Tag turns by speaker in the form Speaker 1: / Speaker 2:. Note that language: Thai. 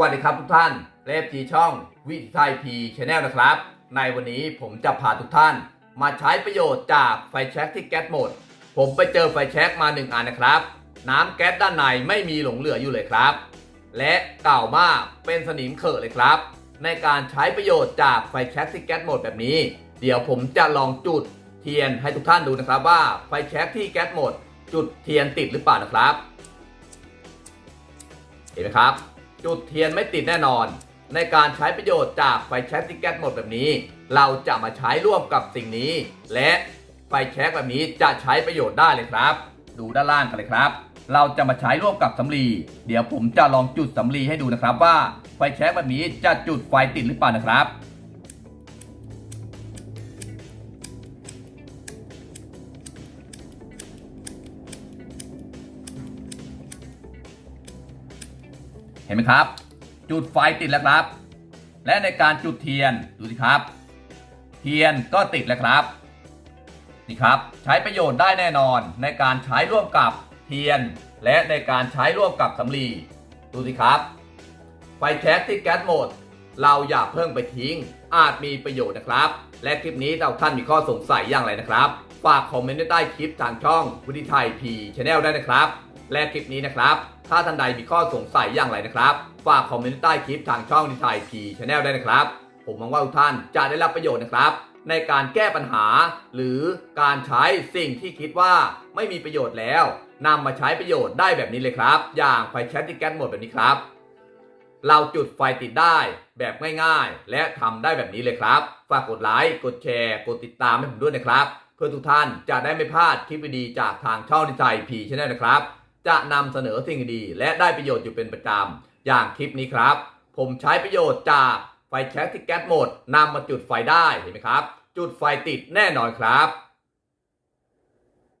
Speaker 1: วัสดีครับทุกท่านเลฟจีช่องวิถีไทยพีชแนลนะครับ ในวันนี้ผมจะพาทุกท่าน มาใช้ประโยชน์จากไฟแช็กที่แก๊สหมด ผมไปเจอไฟแช็กมาหนึ่งอันนะครับ น้ำแก๊สด้านในไม่มีหลงเหลืออยู่เลยครับ และเก่ามากเป็นสนิมเขอะเลยครับ ในการใช้ประโยชน์จากไฟแช็กที่แก๊สหมดแบบนี้ เดี๋ยวผมจะลองจุดเทียนให้ทุกท่านดูนะครับว่าไฟแช็กที่แก๊สหมด จุดเทียนติดหรือเปล่านะครับ เห็นไหมครับ จุดเทียนไม่ติดแน่นอน ในการใช้ประโยชน์จากไฟแช็กที่แก๊สหมดแบบนี้ เราจะมาใช้ร่วมกับสิ่งนี้ และไฟแช็กแบบนี้จะใช้ประโยชน์ได้เลยครับ ดูด้านล่างกันเลยครับ เราจะมาใช้ร่วมกับสำลีเดี๋ยวผมจะลองจุดสำลีให้ดูนะครับว่าไฟแช็กแบบนี้จะจุดไฟติดหรือเปล่านะครับ เห็นไหมครับ จุดไฟติดแล้วครับ และในการจุดเทียนดูสิครับ เทียนก็ติดแล้วครับนี่ครับ ใช้ประโยชน์ได้แน่นอนในการใช้ร่วมกับเทียน และในการใช้ร่วมกับสำลีดูสิครับ ไฟแช็กที่แก๊สหมด เราอย่าเพิ่งไปทิ้ง อาจมีประโยชน์นะครับ และคลิปนี้ถ้าท่านมีข้อสงสัยอย่างไรนะครับ ฝากคอมเมนต์ไว้ใต้คลิปทางช่องวุฒิไทยพีชแนลได้นะครับ และคลิปนี้นะครับ ถ้าท่านใดมีข้อสงสัยอย่างไรนะครับ ฝากคอมเมนต์ใต้คลิปทางช่องวุฒิไทยพีชแนลได้นะครับ ผมหวังว่าทุกท่านจะได้รับประโยชน์นะครับ ในการแก้ปัญหา หรือการใช้สิ่งที่คิดว่าไม่มีประโยชน์แล้วนำมาใช้ประโยชน์ได้แบบนี้เลยครับ อย่างไฟแช็กที่แก๊สหมดแบบนี้ครับ เราจุดไฟติดได้แบบง่ายๆ และทำได้แบบนี้เลยครับ ฝากกดไลค์ กดแชร์ กดติดตามให้ผมด้วยนะครับ เพื่อทุกท่านจะได้ไม่พลาดคลิปดีๆจากทางช่องดิจิยพีชแนลนะครับ จะนำเสนอสิ่งดีและได้ประโยชน์อยู่เป็นประจำอย่างคลิปนี้ครับ ผมใช้ประโยชน์จากไฟแช็กที่แก๊สหมดนำมาจุดไฟได้เห็นไหมครับ จุดไฟติดแน่นอนครับ